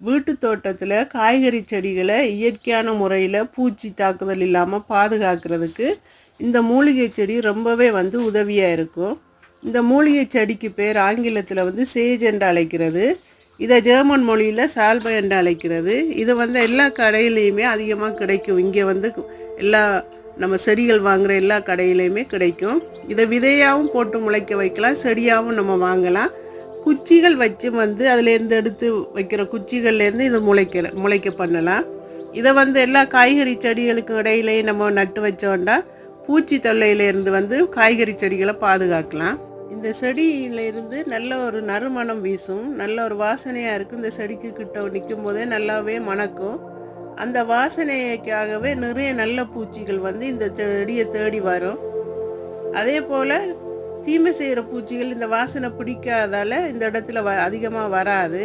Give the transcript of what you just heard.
வீட்டு தோட்டத்தில் காய்கறி செடிகளை இயற்கையான முறையில் பூச்சி தாக்குதல் இல்லாமல் பாதுகாக்கிறதுக்கு இந்த மூலிகை செடி ரொம்பவே வந்து உதவியாக இருக்கும். இந்த மூலிகை செடிக்கு பேர் ஆங்கிலத்தில் வந்து சேஜ் என்று அழைக்கிறது. இதை ஜெர்மன் மொழியில் சால்பை என்று அழைக்கிறது. இது வந்து எல்லா கடையிலையுமே அதிகமாக கிடைக்கும். இங்கே வந்து எல்லா நம்ம செடிகள் வாங்குகிற எல்லா கடையிலையுமே கிடைக்கும். இதை விதையாகவும் போட்டு முளைக்க வைக்கலாம் செடியாகவும் நம்ம வாங்கலாம். குச்சிகள் வச்சு வந்து அதுலேருந்து எடுத்து வைக்கிற குச்சிகள்லேருந்து இது முளைக்கல முளைக்க பண்ணலாம். இதை வந்து எல்லா காய்கறி செடிகளுக்கும் இடையிலேயே நம்ம நட்டு வச்சோண்டா பூச்சி தொல்லையிலேருந்து வந்து காய்கறி செடிகளை பாதுகாக்கலாம். இந்த செடியிலேருந்து நல்ல ஒரு நறுமணம் வீசும் நல்ல ஒரு வாசனையாக இருக்கும். இந்த செடிக்கு கிட்ட நிற்கும் போதே நல்லாவே மணக்கும். அந்த வாசனைக்காகவே நிறைய நல்ல பூச்சிகள் வந்து இந்த செடியை தேடி வரும். அதே போல் தீமை செய்கிற பூச்சிகள் இந்த வாசனை பிடிக்காதால இந்த இடத்துல வ அதிகமாக வராது.